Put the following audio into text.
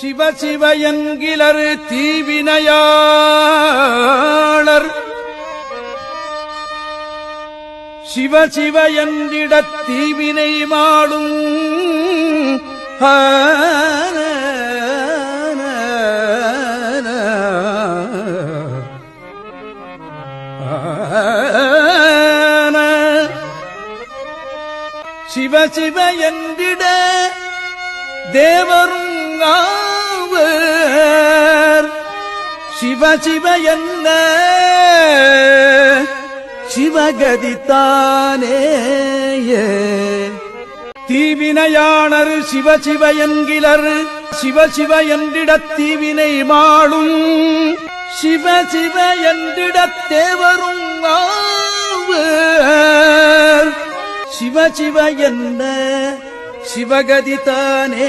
சிவ சிவ என்கிலர் தீவினையாளர். சிவ சிவ என்றிடத் தீவினை மாடும் சிவ சிவ என்றிட தேவரும் சிவ சிவ என்ன? சிவகதித்தானே தீவினையாணர் சிவ சிவ என்கிலர் சிவ சிவ என்றிட தீவினை மாளும். சிவ சிவ என்றிட தேவரும் சிவ சிவ என்ன? சிவகதிதானே